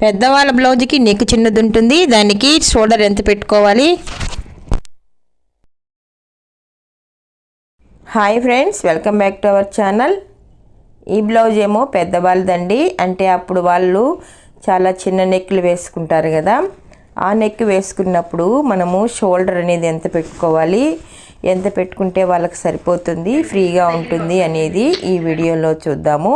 పెద్దవాళ్ళ బ్లౌజ్కి నెక్ చిన్నది ఉంటుంది దానికి షోల్డర్ ఎంత పెట్టుకోవాలి? Hi friends welcome back to our channel ఈ బ్లౌజ్ ఏమో పెద్దవాళ్ళదండి. అంటే అప్పుడు వాళ్ళు చాలా చిన్న నెక్లు వేసుకుంటారు కదా. ఆ నెక్ వేసుకున్నప్పుడు మనము షోల్డర్ అనేది ఎంత పెట్టుకోవాలి ఎంత పెట్టుకుంటే వాళ్ళకి సరిపోతుంది ఫ్రీగా ఉంటుంది అనేది ఈ వీడియోలో చూద్దాము.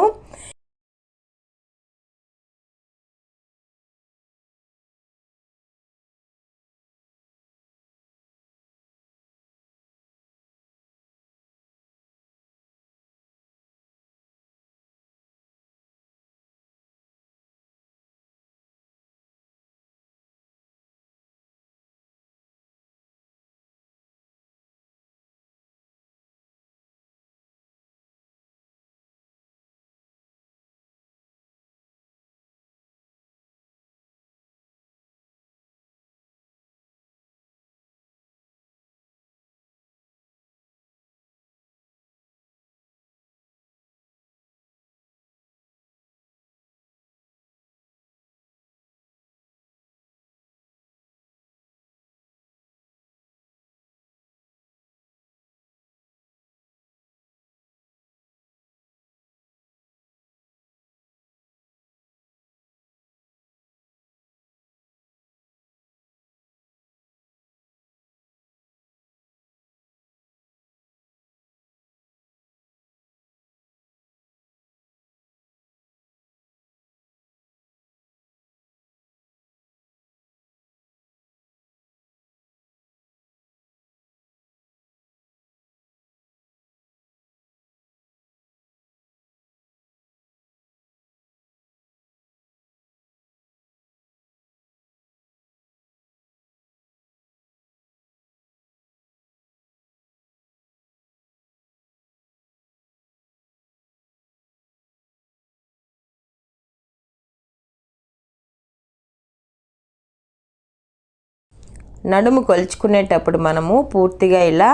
నడుము కొలుచుకునేటప్పుడు మనము పూర్తిగా ఇలా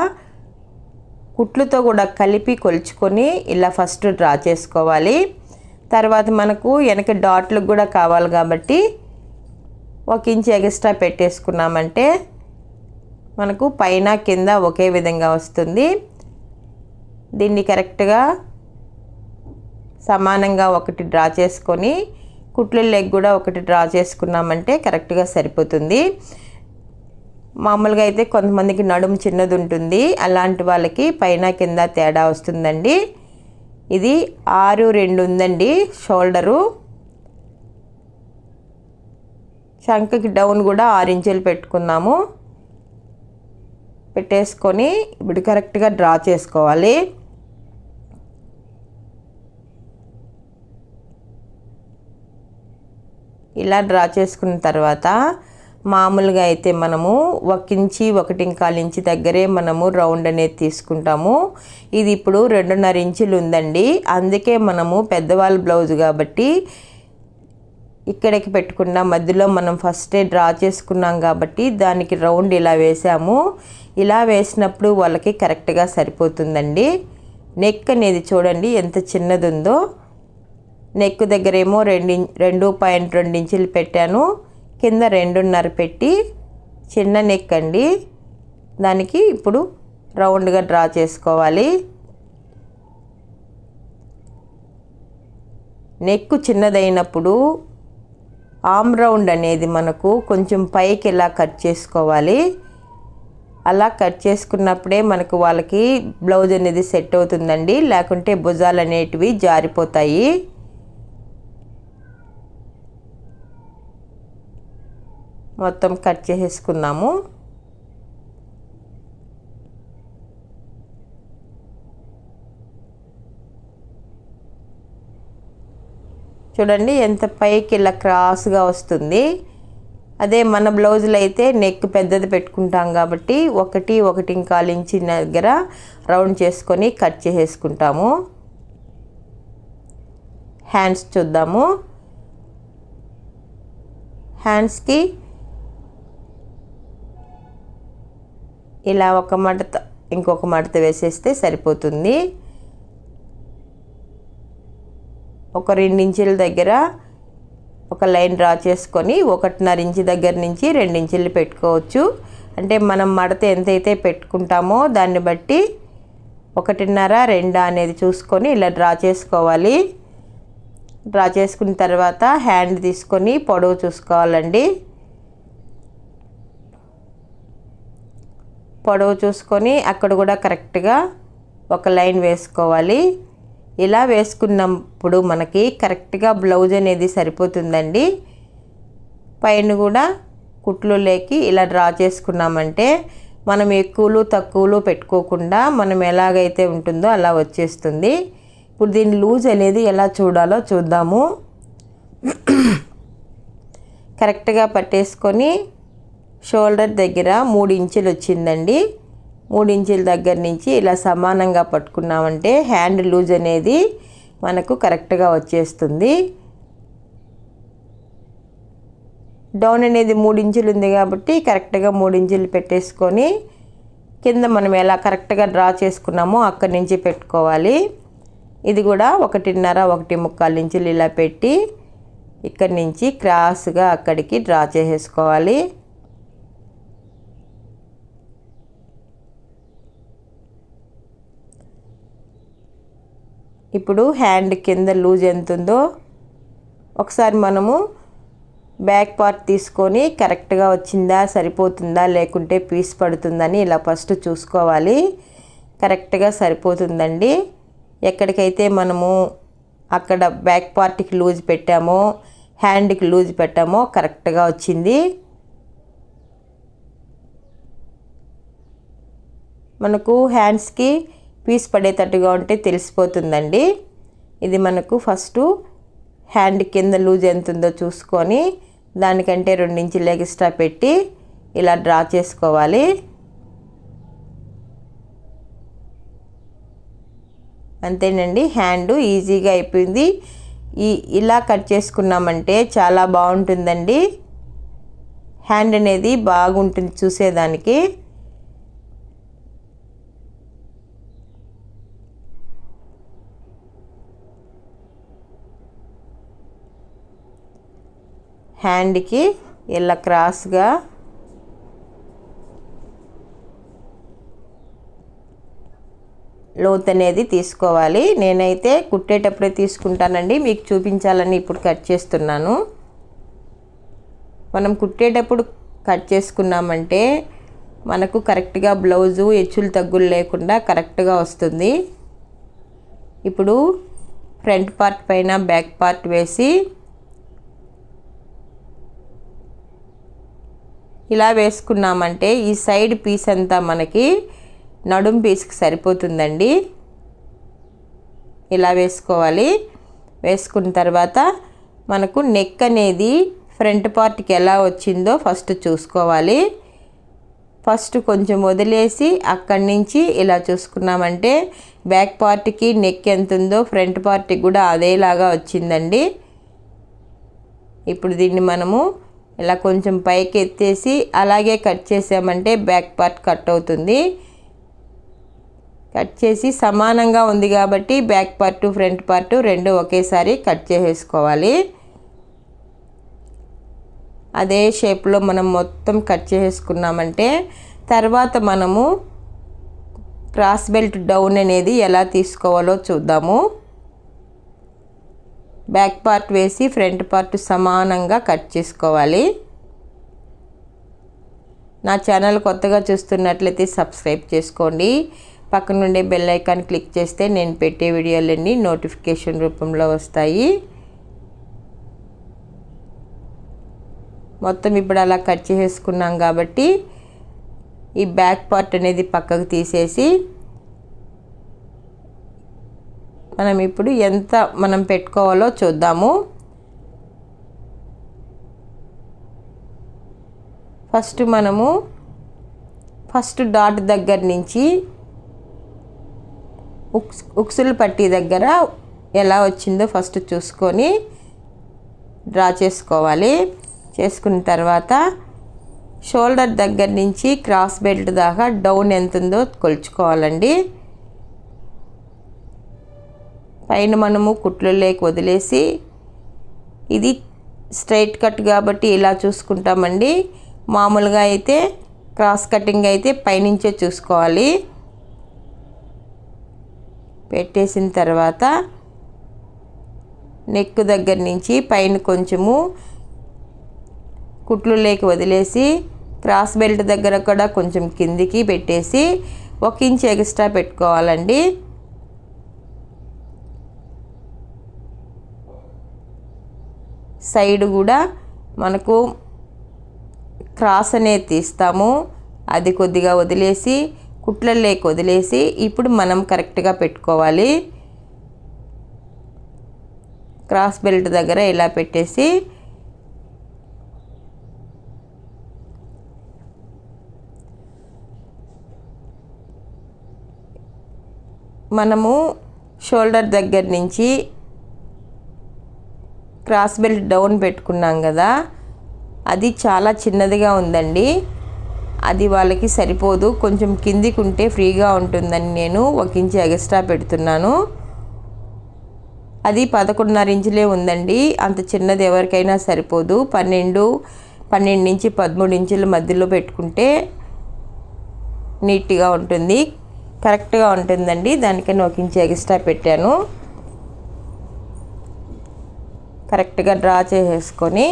కుట్లుతో కూడా కలిపి కొలుచుకొని ఇలా ఫస్ట్ డ్రా చేసుకోవాలి. తర్వాత మనకు వెనక డాట్లు కూడా కావాలి కాబట్టి ఒక ఇంచ్ ఎక్స్ట్రా పెట్టేసుకున్నామంటే మనకు పైన కింద ఒకే విధంగా వస్తుంది. దీన్ని కరెక్ట్గా సమానంగా ఒకటి డ్రా చేసుకొని కుట్ల లెగ్ కూడా ఒకటి డ్రా చేసుకున్నామంటే కరెక్ట్గా సరిపోతుంది. మామూలుగా అయితే కొంతమందికి నడుము చిన్నది ఉంటుంది. అలాంటి వాళ్ళకి పైన కింద తేడా వస్తుందండి. ఇది ఆరు రెండు ఉందండి షోల్డరు. శంఖకి డౌన్ కూడా ఆరు ఇంచులు పెట్టుకున్నాము. పెట్టేసుకొని ఇప్పుడు కరెక్ట్గా డ్రా చేసుకోవాలి. ఇలా డ్రా చేసుకున్న తర్వాత మామూలుగా అయితే మనము ఒక ఇంచి ఒకటి ఇంచి దగ్గరే మనము రౌండ్ అనేది తీసుకుంటాము. ఇది ఇప్పుడు రెండున్నర ఇంచులు ఉందండి అందుకే మనము పెద్దవాళ్ళ బ్లౌజ్ కాబట్టి ఇక్కడికి పెట్టుకున్న మధ్యలో మనం ఫస్టే డ్రా చేసుకున్నాం కాబట్టి దానికి రౌండ్ ఇలా వేసాము. ఇలా వేసినప్పుడు వాళ్ళకి కరెక్ట్గా సరిపోతుందండి. నెక్ అనేది చూడండి ఎంత చిన్నది ఉందో నెక్ దగ్గరేమో రెండు రెండు పాయింట్ రెండు ఇంచులు పెట్టాను. కింద రెండున్నర పెట్టి చిన్న నెక్ అండి. దానికి ఇప్పుడు రౌండ్గా డ్రా చేసుకోవాలి. నెక్ చిన్నదైనప్పుడు ఆమ్ రౌండ్ అనేది మనకు కొంచెం పైకి ఇలా కట్ చేసుకోవాలి? అలా కట్ చేసుకున్నప్పుడే మనకు వాళ్ళకి బ్లౌజ్ అనేది సెట్ అవుతుందండి. లేకుంటే భుజాలు అనేటివి జారిపోతాయి. మొత్తం కట్ చేసేసుకుందాము చూడండి ఎంత పైకి ఇలా క్రాస్గా వస్తుంది. అదే మన బ్లౌజులు అయితే నెక్ పెద్దది పెట్టుకుంటాం కాబట్టి ఒకటి ఒకటి ఇంకాలు ఇంచి దగ్గర రౌండ్ చేసుకొని కట్ చేసేసుకుంటాము. హ్యాండ్స్ చూద్దాము. హ్యాండ్స్కి ఇలా ఒక మడత ఇంకొక మడత వేసేస్తే సరిపోతుంది. ఒక రెండించుల దగ్గర ఒక లైన్ డ్రా చేసుకొని ఒకటిన్నర ఇంచు దగ్గర నుంచి రెండు ఇంచులు పెట్టుకోవచ్చు. అంటే మనం మడత ఎంతైతే పెట్టుకుంటామో దాన్ని బట్టి ఒకటిన్నర రెండు అనేది చూసుకొని ఇలా డ్రా చేసుకోవాలి. డ్రా చేసుకున్న తర్వాత హ్యాండ్ తీసుకొని పొడవు చూసుకోవాలండి. పొడవు చూసుకొని అక్కడ కూడా కరెక్ట్గా ఒక లైన్ వేసుకోవాలి. ఇలా వేసుకున్నప్పుడు మనకి కరెక్ట్గా బ్లౌజ్ అనేది సరిపోతుందండి. పైన కూడా కుట్లు లేకి ఇలా డ్రా చేసుకున్నామంటే మనం ఎక్కువలు తక్కువలు పెట్టుకోకుండా మనం ఎలాగైతే ఉంటుందో అలా వచ్చేస్తుంది. ఇప్పుడు దీని లూజ్ అనేది ఎలా చూడాలో చూద్దాము. కరెక్ట్గా పట్టేసుకొని షోల్డర్ దగ్గర మూడు ఇంచులు వచ్చిందండి. మూడు ఇంచుల దగ్గర నుంచి ఇలా సమానంగా పట్టుకున్నామంటే హ్యాండ్ లూజ్ అనేది మనకు కరెక్ట్గా వచ్చేస్తుంది. డౌన్ అనేది మూడు ఇంచులు ఉంది కాబట్టి కరెక్ట్గా మూడు ఇంచులు పెట్టేసుకొని కింద మనం ఎలా కరెక్ట్గా డ్రా చేసుకున్నామో అక్కడి నుంచి పెట్టుకోవాలి. ఇది కూడా ఒకటిన్నర ఒకటి ముక్కాలు ఇంచులు ఇలా పెట్టి ఇక్కడి నుంచి క్రాస్గా అక్కడికి డ్రా చేసేసుకోవాలి. ఇప్పుడు హ్యాండ్ కింద లూజ్ ఎంత ఉందో ఒకసారి మనము బ్యాక్ పార్ట్ తీసుకొని కరెక్ట్గా వచ్చిందా సరిపోతుందా లేకుంటే పీస్ పడుతుందని ఇలా ఫస్ట్ చూసుకోవాలి. కరెక్ట్గా సరిపోతుందండి. ఎక్కడికైతే మనము అక్కడ బ్యాక్ పార్ట్కి లూజ్ పెట్టామో హ్యాండ్కి లూజ్ పెట్టామో కరెక్ట్గా వచ్చింది. మనకు హ్యాండ్స్కి పీస్ పడేటట్టుగా ఉంటే తెలిసిపోతుందండి. ఇది మనకు ఫస్ట్ హ్యాండ్ కింద లూజ్ ఎంత ఉందో చూసుకొని దానికంటే రెండు ఇంచులు ఎక్స్ట్రా పెట్టి ఇలా డ్రా చేసుకోవాలి. అంతేనండి హ్యాండ్ ఈజీగా అయిపోయింది. ఈ ఇలా కట్ చేసుకున్నామంటే చాలా బాగుంటుందండి. హ్యాండ్ అనేది బాగుంటుంది చూసేదానికి. హ్యాండ్కి ఇలా క్రాస్గా లోత్ అనేది తీసుకోవాలి. నేనైతే కుట్టేటప్పుడే తీసుకుంటానండి. మీకు చూపించాలని ఇప్పుడు కట్ చేస్తున్నాను. మనం కుట్టేటప్పుడు కట్ చేసుకున్నామంటే మనకు కరెక్ట్గా బ్లౌజు ఎచ్చులు తగ్గులు లేకుండా కరెక్ట్గా వస్తుంది. ఇప్పుడు ఫ్రంట్ పార్ట్ పైన బ్యాక్ పార్ట్ వేసి ఇలా వేసుకున్నామంటే ఈ సైడ్ పీస్ అంతా మనకి నడుం పీస్కి సరిపోతుందండి. ఇలా వేసుకోవాలి. వేసుకున్న తర్వాత మనకు నెక్ అనేది ఫ్రంట్ పార్ట్కి ఎలా వచ్చిందో ఫస్ట్ చూసుకోవాలి. ఫస్ట్ కొంచెం వదిలేసి అక్కడి నుంచి ఇలా చూసుకున్నామంటే బ్యాక్ పార్ట్కి నెక్ ఎంత ఉందో ఫ్రంట్ పార్ట్కి కూడా అదేలాగా వచ్చిందండి. ఇప్పుడు దీన్ని మనము ఇలా కొంచెం పైకి ఎత్తేసి అలాగే కట్ చేసామంటే బ్యాక్ పార్ట్ కట్ అవుతుంది. కట్ చేసి సమానంగా ఉంది కాబట్టి బ్యాక్ పార్ట్ ఫ్రంట్ పార్ట్ రెండు ఒకేసారి కట్ చేసేసుకోవాలి. అదే షేప్లో మనం మొత్తం కట్ చేసేసుకున్నామంటే తర్వాత మనము క్రాస్ బెల్ట్ డౌన్ అనేది ఎలా తీసుకోవాలో చూద్దాము. బ్యాక్ పార్ట్ వేసి ఫ్రంట్ పార్ట్ సమానంగా కట్ చేసుకోవాలి. నా ఛానల్ కొత్తగా చూస్తున్నట్లయితే సబ్స్క్రైబ్ చేసుకోండి. పక్కన నుండి బెల్ ఐకాన్ క్లిక్ చేస్తే నేను పెట్టే వీడియోలన్నీ నోటిఫికేషన్ రూపంలో వస్తాయి. మొత్తం ఇప్పుడు అలా కట్ చేసేసుకున్నాం కాబట్టి ఈ బ్యాక్ పార్ట్ అనేది పక్కకు తీసేసి మనం ఇప్పుడు ఎంత మనం పెట్టుకోవాలో చూద్దాము. ఫస్ట్ మనము ఫస్ట్ డాట్ దగ్గర నుంచి ఉక్స్ ఉక్సులు పట్టి దగ్గర ఎలా వచ్చిందో ఫస్ట్ చూసుకొని డ్రా చేసుకోవాలి. చేసుకున్న తర్వాత షోల్డర్ దగ్గర నుంచి క్రాస్ బెల్ట్ దాకా డౌన్ ఎంత ఉందో కొలుచుకోవాలండి. పైన మనము కుట్లు లేక వదిలేసి ఇది స్ట్రైట్ కట్ కాబట్టి ఇలా చూసుకుంటామండి. మామూలుగా అయితే క్రాస్ కటింగ్ అయితే పైనుంచే చూసుకోవాలి. పెట్టేసిన తర్వాత నెక్ దగ్గర నుంచి పైన కొంచెము కుట్లు లేక వదిలేసి క్రాస్ బెల్ట్ దగ్గర కూడా కొంచెం కిందికి పెట్టేసి ఒక ఇంచ్ ఎక్స్ట్రా పెట్టుకోవాలండి. సైడ్ కూడా మనకు క్రాస్ అనేది తీస్తాము. అది కొద్దిగా వదిలేసి కుట్లల్లోకి వదిలేసి ఇప్పుడు మనం కరెక్ట్గా పెట్టుకోవాలి. క్రాస్ బెల్ట్ దగ్గర ఇలా పెట్టేసి మనము షోల్డర్ దగ్గర నుంచి క్రాస్ బెల్ట్ డౌన్ పెట్టుకున్నాం కదా అది చాలా చిన్నదిగా ఉందండి. అది వాళ్ళకి సరిపోదు. కొంచెం కిందికి ఉంటే ఫ్రీగా ఉంటుందని నేను ఒక ఇంచు ఎగస్ట్రా పెడుతున్నాను. అది పదకొండున్నర ఇంచులే ఉందండి. అంత చిన్నది ఎవరికైనా సరిపోదు. పన్నెండు పన్నెండు నుంచి పదమూడు ఇంచుల మధ్యలో పెట్టుకుంటే నీట్గా ఉంటుంది కరెక్ట్గా ఉంటుందండి. దానికని ఒక ఇంచు ఎగస్ట్రా పెట్టాను. కరెక్ట్గా డ్రా చేసేసుకొని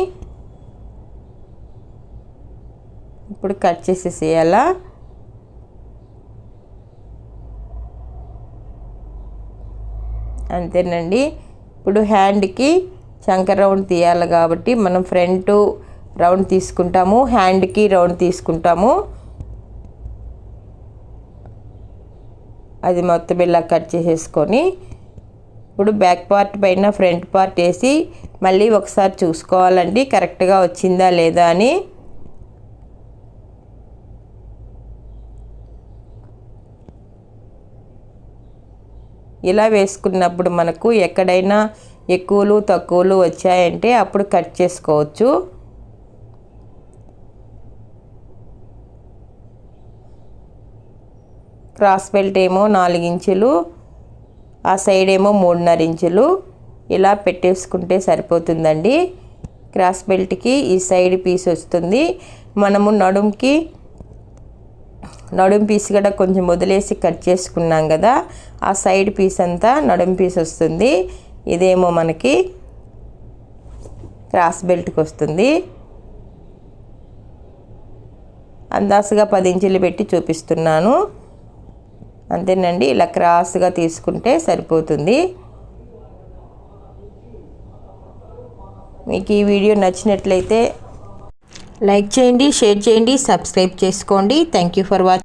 ఇప్పుడు కట్ చేసేసేయాలా? అంతేనండి. ఇప్పుడు హ్యాండ్కి చంక రౌండ్ తీయాలి కాబట్టి మనం ఫ్రంట్ రౌండ్ తీసుకుంటాము హ్యాండ్కి రౌండ్ తీసుకుంటాము. అది మొత్తం ఇలా కట్ చేసేసుకొని ఇప్పుడు బ్యాక్ పార్ట్ పైన ఫ్రంట్ పార్ట్ వేసి మళ్ళీ ఒకసారి చూసుకోవాలండి. కరెక్ట్గా వచ్చిందా లేదా అని. ఇలా వేసుకున్నప్పుడు మనకు ఎక్కడైనా ఎక్కువలు తక్కువలు వచ్చాయంటే అప్పుడు కట్ చేసుకోవచ్చు. క్రాస్ బెల్ట్ ఏమో నాలుగు ఇంచులు ఆ సైడ్ ఏమో మూడున్నర ఇంచులు ఇలా పెట్టేసుకుంటే సరిపోతుందండి. క్రాస్ బెల్ట్కి ఈ సైడ్ పీస్ వస్తుంది. మనము నడుంకి నడుం పీస్ కూడా కొంచెం వదిలేసి కట్ చేసుకున్నాం కదా ఆ సైడ్ పీస్ అంతా నడుం పీస్ వస్తుంది. ఇదేమో మనకి క్రాస్ బెల్ట్కి వస్తుంది. అందాసుగా పది ఇంచులు పెట్టి చూపిస్తున్నాను. అంతేనండి ఇలా క్రాస్గా తీసుకుంటే సరిపోతుంది. మీకు ఈ వీడియో నచ్చినట్లయితే లైక్ చేయండి షేర్ చేయండి సబ్స్క్రైబ్ చేసుకోండి. Thank you for watching